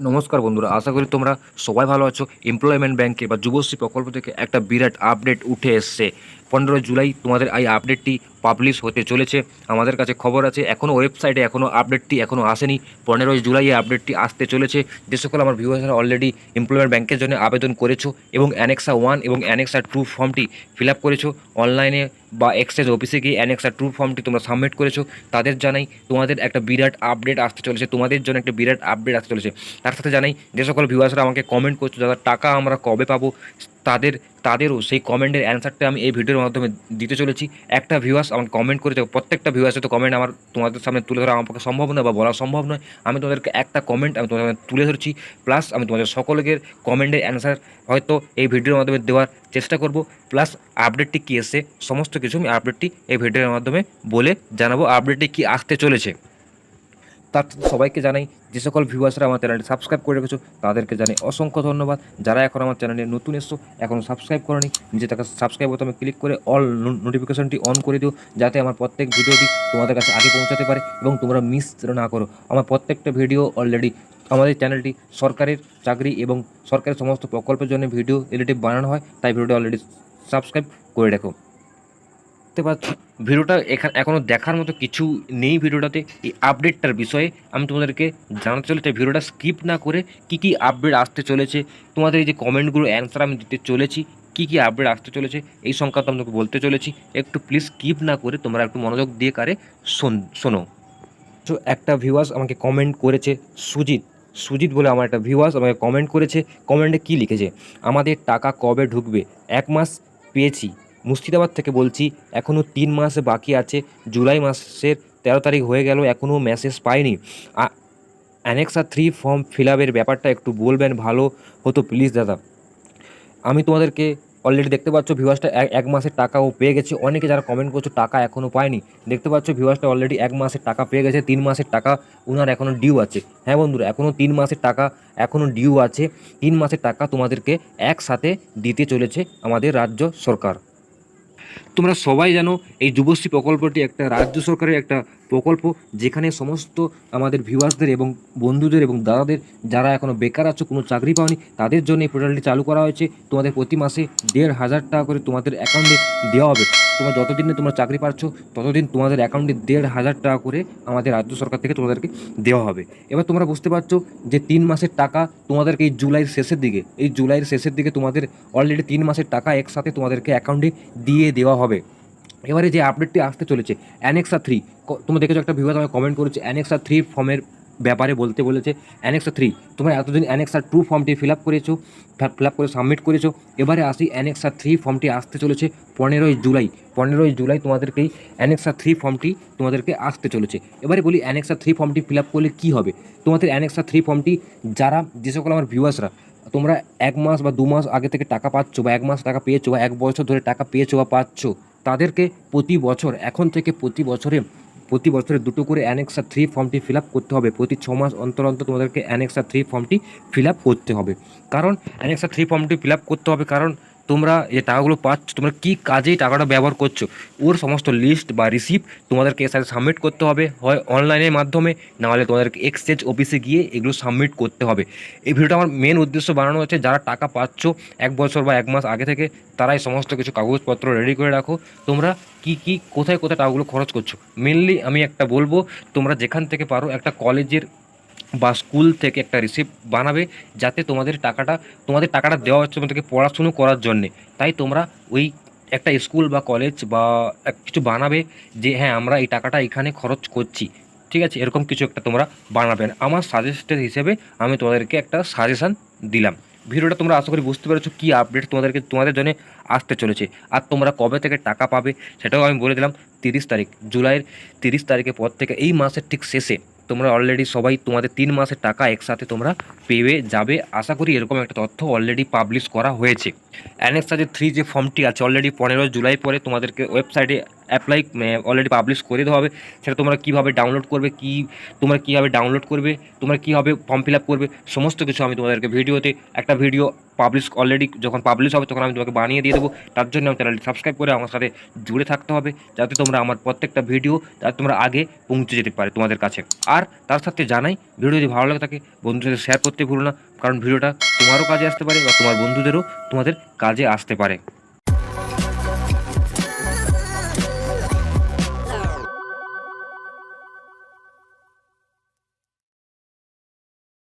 নমস্কার বন্ধুরা, আশা করি তোমরা সবাই ভালো আছো। এমপ্লয়মেন্ট ব্যাংকে বা যুবশ্রী প্রকল্প থেকে একটা বিরাট আপডেট উঠে এসছে। পনেরোই জুলাই তোমাদের এই আপডেটটি পাবলিশ হতে চলেছে। আমাদের কাছে খবর আছে এখনও ওয়েবসাইটে এখনও আপডেটটি এখনও আসেনি। পনেরোই জুলাই এই আপডেটটি আসতে চলেছে। যে সকল আমার ভিউয়ার্সরা অলরেডি এমপ্লয়মেন্ট ব্যাংকের জন্য আবেদন করেছ এবং অ্যানেক্সা ওয়ান এবং অ্যানেক্সা টু ফর্মটি ফিল আপ করেছ অনলাইনে বা এক্সচেঞ্জ অফিসে গিয়ে অ্যানেক্সা টু ফর্মটি তোমরা সাবমিট করেছ, তাদের জানাই তোমাদের একটা বিরাট আপডেট আসতে চলেছে, তোমাদের জন্য একটা বিরাট আপডেট আসতে চলেছে। তার সাথে জানাই, যে সকল ভিউয়ার্সরা আমাকে কমেন্ট করছ, যারা টাকা আমরা কবে পাবো তাদের, তাদেরও সেই কমেন্টের অ্যান্সারটা আমি এই ভিডিওর মাধ্যমে দিতে চলেছি। একটা ভিউয়ার্স আমাকে কমেন্ট করেছে, প্রত্যেকটা ভিউয়ার্সের তো কমেন্ট আমার তোমাদের সামনে তুলে ধরা আমার পক্ষে সম্ভব নয় বা বলা সম্ভব নয়। আমি তোমাদেরকে একটা কমেন্ট আমি তোমাদের তুলে ধরছি প্লাস আমি তোমাদের সকলের কমেন্টের অ্যান্সার হয়তো এই ভিডিওর মাধ্যমে দেওয়ার চেষ্টা করব প্লাস আপডেটটি কী এসে সমস্ত কিছু আমি আপডেটটি এই ভিডিওর মাধ্যমে বলে জানাব আপডেটটি কী আসতে চলেছে। তার সবাইকে জানাই, যে সকল ভিউয়ার্সরা আমার চ্যানেলটি সাবস্ক্রাইব করে রেখেছো, তাদেরকে জানাই অসংখ্য ধন্যবাদ। যারা এখন আমার চ্যানেলে নতুন এসছো, এখন সাবস্ক্রাইব করনি নিজে তাকে সাবস্ক্রাইব বোতামে ক্লিক করে অল নোটিফিকেশনটি অন করে দিও, যাতে আমার প্রত্যেক ভিডিওটি তোমাদের কাছে আগে পৌঁছাতে পারে এবং তোমরা মিস না করো। আমার প্রত্যেকটা ভিডিও অলরেডি আমাদের চ্যানেলটি সরকারের চাকরি এবং সরকারের সমস্ত প্রকল্পের জন্য ভিডিও রিলেটিভ বানানো হয়, তাই ভিডিওটি অলরেডি সাবস্ক্রাইব করে রাখো। দেখতে পাচ্ছ। ভিডিওটা এখানে এখনও দেখার মতো কিছু নেই ভিডিওটাতে। এই আপডেটটার বিষয়ে আমি তোমাদেরকে জানাতে চলেছি। ভিডিওটা স্কিপ না করে কি কি আপডেট আসতে চলেছে, তোমাদের এই যে কমেন্টগুলো অ্যান্সার আমি দিতে চলেছি, কি কি আপডেট আসতে চলেছে, এই সংক্রান্ত আমি বলতে চলেছি। একটু প্লিজ স্কিপ না করে তোমরা একটু মনোযোগ দিয়ে কারে শোন, শোনো। তো একটা ভিউয়ার্স আমাকে কমেন্ট করেছে সুজিত। সুজিত বলে আমার একটা ভিউয়ার্স আমাকে কমেন্ট করেছে। কমেন্টে কী লিখেছে? আমাদের টাকা কবে ঢুকবে? এক মাস পেয়েছি। মুর্শিদাবাদ থেকে বলছি এখনও তিন মাস বাকি আছে, জুলাই মাসের তেরো তারিখ হয়ে গেল এখনও মেসেজ পাইনি। অ্যানেক্সা থ্রি ফর্ম ফিল আপের ব্যাপারটা একটু বলবেন, ভালো হতো প্লিজ দাদা। আমি তোমাদেরকে অলরেডি দেখতে পাচ্ছ ভিউয়ার্সটা এক মাসের টাকা ও পেয়ে গেছে। অনেকে যারা কমেন্ট করছ, টাকা এখনও পায়নি। দেখতে পাচ্ছ ভিউয়ার্সটা অলরেডি এক মাসের টাকা পেয়ে গেছে, তিন মাসের টাকা ওনার এখনও ডিউ আছে। হ্যাঁ বন্ধুরা এখনও তিন মাসের টাকা এখনও ডিউ আছে। তিন মাসের টাকা তোমাদেরকে একসাথে দিতে চলেছে আমাদের রাজ্য সরকার। তোমরা সবাই জানো এই যুবশ্রী প্রকল্পটি একটা রাজ্য সরকারের একটা প্রকল্প যেখানে সমস্ত আমাদের ভিউয়ার্সদের এবং বন্ধুদের এবং দাদাদের যারা এখনও বেকার আছো, কোনো চাকরি পাওনি, তাদের জন্য এই পোর্টালটি চালু করা হয়েছে। তোমাদের প্রতি মাসে দেড় হাজার টাকা করে তোমাদের অ্যাকাউন্টে দেওয়া হবে। তোমরা যতদিনে তোমরা চাকরি পাচ্ছ, ততদিন তোমাদের অ্যাকাউন্টে দেড় হাজার টাকা করে আমাদের রাজ্য সরকার থেকে তোমাদেরকে দেওয়া হবে। এবার তোমরা বুঝতে পারছ যে তিন মাসের টাকা তোমাদেরকে এই জুলাইয়ের শেষের দিকে, এই জুলাইয়ের শেষের দিকে তোমাদের অলরেডি তিন মাসের টাকা একসাথে তোমাদেরকে অ্যাকাউন্টে দিয়ে দেওয়া হবে। এবারে যে আপডেটটি আসতে চলেছে অ্যানেক্সা থ্রি তোমরা দেখেছ একটা ভিডিও আমাকে কমেন্ট করেছে অ্যানেক্সা থ্রি ফর্মের ব্যাপারে বলতে বলেছে অ্যানেক্সা থ্রি তোমরা এতদিন অ্যানেক্সা টু ফর্মটি ফিল আপ করেছ, ফিল আপ করে সাবমিট করেছ, এবারে আসি অ্যানেক্সা থ্রি ফর্মটি আসতে চলেছে পনেরোই জুলাই পনেরোই জুলাই তোমাদেরকেই অ্যানেক্সা থ্রি ফর্মটি তোমাদেরকে আসতে চলেছে। এবারে বলি অ্যানেক্সা থ্রি ফর্মটি ফিল আপ করলে কী হবে? তোমাদের অ্যানেক্সা থ্রি ফর্মটি যারা, যে সকল আমার ভিউয়ার্সরা তোমরা এক মাস বা দু মাস আগে থেকে টাকা পাচ্ছ বা এক মাস টাকা পেয়েছ বা এক বছর ধরে টাকা পেয়েছ বা পাচ্ছ তাদেরকে প্রতি বছর, এখন থেকে প্রতি বছরে প্রতি বছরে দুটো করে অ্যানেক্সা থ্রি ফর্মটি ফিল করতে হবে। প্রতি ছ মাস অন্তর অন্তর তোমাদেরকে অ্যানেক্সা থ্রি ফর্মটি ফিল করতে হবে। কারণ অ্যানেক্সা থ্রি ফর্মটি ফিল করতে হবে কারণ তোমরা যে টাকাগুলো পাচ্ছ, তোমরা কী কাজে টাকাটা ব্যবহার করছ? ওর সমস্ত লিস্ট বা রিসিপ্ট তোমাদেরকে এর সাথে সাবমিট করতে হবে। হয় অনলাইনের মাধ্যমে নাহলে তোমাদেরকে এক্সচেঞ্জ অফিসে গিয়ে এগুলো সাবমিট করতে হবে। এই ভিডিওটা আমার মেন উদ্দেশ্য বানানো হচ্ছে, যারা টাকা পাচ্ছ এক বছর বা এক মাস আগে থেকে তারাই সমস্ত কিছু কাগজপত্র রেডি করে রাখো। তোমরা কি কি, কোথায় কোথায় টাকাগুলো খরচ করছ? মেনলি আমি একটা বলব, তোমরা যেখান থেকে পারো একটা কলেজের বা স্কুল থেকে একটা রিসিপ্ট বানাবে যাতে তোমাদের টাকাটা তোমাদের টাকাটা দেওয়া হচ্ছে তোমাদেরকে পড়াশুনো করার জন্যে। তাই তোমরা ওই একটা স্কুল বা কলেজ বা কিছু বানাবে যে হ্যাঁ আমরা এই টাকাটা এখানে খরচ করছি। ঠিক আছে? এরকম কিছু একটা তোমরা বানাবেন আমার সাজেস্টেড হিসেবে আমি তোমাদেরকে একটা সাজেশান দিলাম। ভিডিওটা তোমরা আশা করি বুঝতে পেরেছ কী আপডেট তোমাদেরকে, তোমাদের জন্য আসতে চলেছে। আর তোমরা কবে থেকে টাকা পাবে সেটাও আমি বলে দিলাম তিরিশ তারিখ, জুলাইয়ের তিরিশ তারিখের পর থেকে, এই মাসের ঠিক শেষে। তোমরা অলরেডি সবাই তোমাদের তিন মাসের টাকা একসাথে তোমরা পেয়ে যাবে। আশা করি এরকম একটা তথ্য অলরেডি পাবলিশ করা হয়েছে। অ্যানেক্সা যে থ্রি যে ফর্মটি আছে অলরেডি পনেরো জুলাই পরে তোমাদেরকে ওয়েবসাইটে অ্যাপ্লাই অলরেডি পাবলিশ করে দেওয়া হবে। সেটা তোমরা কীভাবে ডাউনলোড করবে, কী, তোমরা কীভাবে ডাউনলোড করবে, তোমরা কীভাবে ফর্ম ফিল আপ করবে, সমস্ত কিছু আমি তোমাদেরকে ভিডিওতে একটা ভিডিও পাবলিশ অলরেডি যখন পাবলিশ হবে তখন আমি তোমাকে বানিয়ে দিয়ে দেবো। তার জন্য আমার চ্যানেলটি সাবস্ক্রাইব করে আমার সাথে জুড়ে থাকতে হবে, যাতে তোমরা আমার প্রত্যেকটা ভিডিও যাতে তোমরা আগে পৌঁছে যেতে পারে তোমাদের কাছে। আর তার সাথে জানাই ভিডিও যদি ভালো লাগে থাকে, বন্ধুদের সাথে শেয়ার করতে ভুলো না। কারণ ভিডিওটা তোমারও কাজে আসতে পারে বা তোমার বন্ধুদেরও তোমাদের কাজে আসতে পারে।